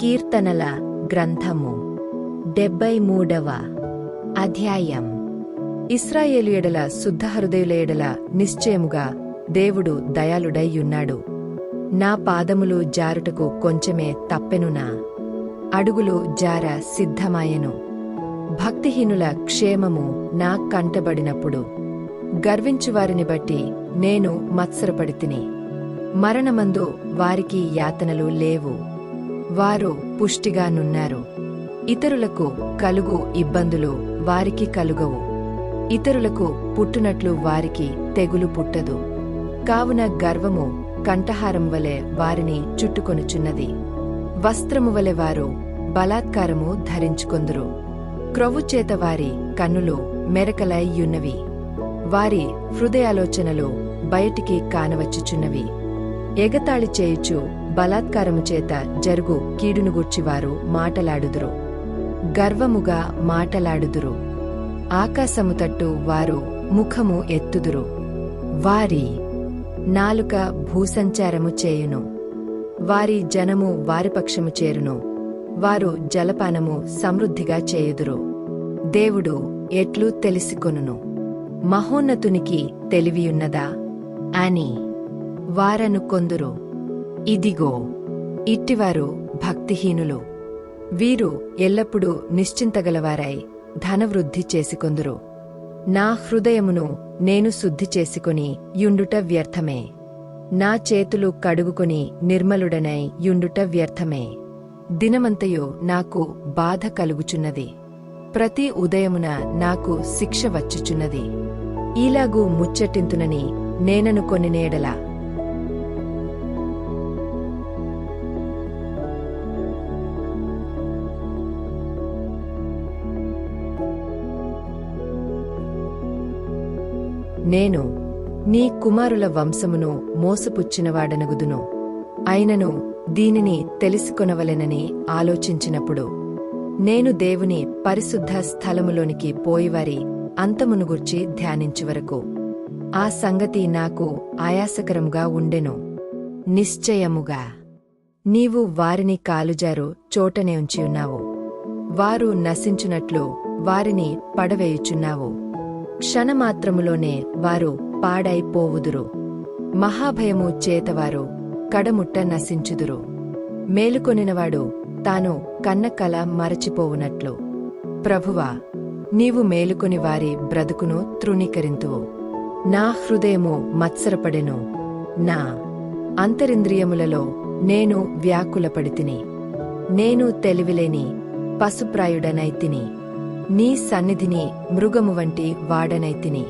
కీర్తనల గ్రంథము. డెబ్బై మూడవ అధ్యాయం. ఇస్రాయేలియడల శుద్ధ నిశ్చయముగా దేవుడు దయాళుడైయున్నాడు నా పాదములు జారుటకు కొంచెమే తప్పెనునా? అడుగులు జార సిద్ధమాయెను. భక్తిహీనుల క్షేమము నా కంటబడినప్పుడు. గర్వించువారిని బట్టి నేను మత్సరపడితిని. మరణమందు వారికి యాతనలు లేవు. వారు పుష్టిగానున్నారు ఇతరులకు కలుగు ఇబ్బందులు వారికి కలుగవు. ఇతరులకు పుట్టునట్లు వారికి తెగులు పుట్టదు. కావున గర్వము కంఠహారం వలె వారిని చుట్టుకొనుచున్నది. వస్త్రము వలె వారు బలాత్కారము ధరించుకొందురు. క్రొవ్వుచేత వారి కన్నులు మెరకలైయున్నవి వారి హృదయాలోచనలు బయటికి కానవచ్చుచున్నవి. ఎగతాళి చేయుచు బలాత్కారము చేత జరుగు కీడును గూర్చివారు మాటలాడుదురు. గర్వముగా మాటలాడుదురు. ఆకాశము తట్టు వారు ముఖము ఎత్తుదురు. వారి నాలుక భూసంచారము చేయును. వారి జనము వారి పక్షము చేరును. వారు జలపానము సమృద్ధిగా చేయుదురు. దేవుడు ఎట్లు తెలిసికొనును? మహోన్నతునికి తెలివియున్నదా? అని వారను కొందురు. ఇదిగో ఇట్టివారు భక్తిహీనులు. వీరు ఎల్లప్పుడూ నిశ్చింతగలవారై ధనవృద్ధి చేసికొందురు. నా హృదయమును నేను శుద్ధి చేసుకుని యుండుట వ్యర్థమే. నా చేతులు కడుగుకొని నిర్మలుడనై యుండుట వ్యర్థమే. దినమంతయు నాకు బాధ కలుగుచున్నది. ప్రతి ఉదయమున నాకు శిక్ష వచ్చుచున్నది. ఇలాగూ ముచ్చటింతునని నేననుకొని నేడలా నేను నీ కుమారుల వంశమును మోసపుచ్చినవాడనగుదును. అయినను దీనిని తెలుసుకొనవలెనని ఆలోచించినప్పుడు నేను దేవుని పరిశుద్ధ స్థలములోనికి పోయివారి అంతమును గుర్చి ధ్యానించు వరకు ఆ సంగతి నాకు ఆయాసకరంగా ఉండెను. నిశ్చయముగా నీవు వారిని కాలుజారు చోటనే ఉంచియున్నావు. వారు నశించునట్లు వారిని పడవేయుచున్నావు. క్షణమాత్రములోనే వారు పాడైపోవుదురు. మహాభయము చేతవారు కడముట్ట నశించుదురు. మేలుకొనినవాడు తాను కన్న కల మరచిపోవునట్లు. ప్రభువా నీవు మేలుకొని వారి బ్రతుకును తృణీకరింతువు. నా హృదయము మత్సరపడెను. నా అంతరింద్రియములలో నేను వ్యాకులపడితిని. నేను తెలివిలేని పశుప్రాయుడనైతిని. నీ సన్నిధిని మృగము వంటి వాడనైతిని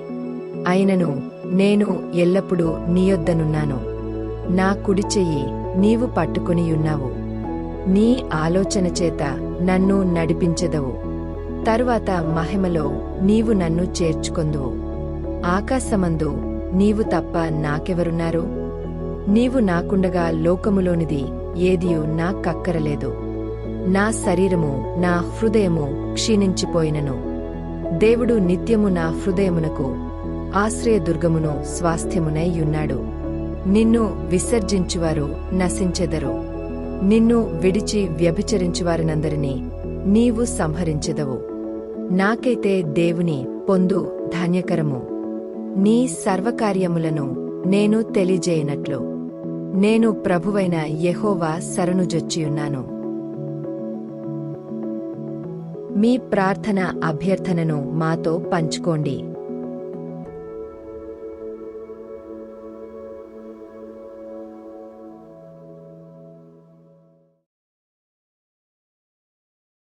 అయినను నేను ఎల్లప్పుడూ నీయొద్దనున్నాను నా కుడి చెయ్యి నీవు పట్టుకునియున్నావు నీ ఆలోచన చేత నన్ను నడిపించెదవు. తరువాత మహిమలో నీవు నన్ను చేర్చుకొందువు. ఆకాశమందు నీవు తప్ప నాకెవరున్నారు? నీవు నాకుండగా లోకములోనిది ఏదియు నాకక్కరలేదు. నా శరీరము నా హృదయము క్షీణించిపోయినను. దేవుడు నిత్యము నా హృదయమునకు ఆశ్రయదుర్గమును స్వాస్థ్యమునైయున్నాడు నిన్ను విసర్జించువారు నశించెదరు. నిన్ను విడిచి వ్యభిచరించువారినందరినీ నీవు సంహరించెదవు. నాకైతే దేవుని పొందు ధాన్యకరము. నీ సర్వకార్యములను నేను తెలియజేయనట్లు. నేను ప్రభువైన యెహోవా శరణుజొచ్చియున్నాను మీ ప్రార్థన అభ్యర్థనను మాతో పంచుకోండి.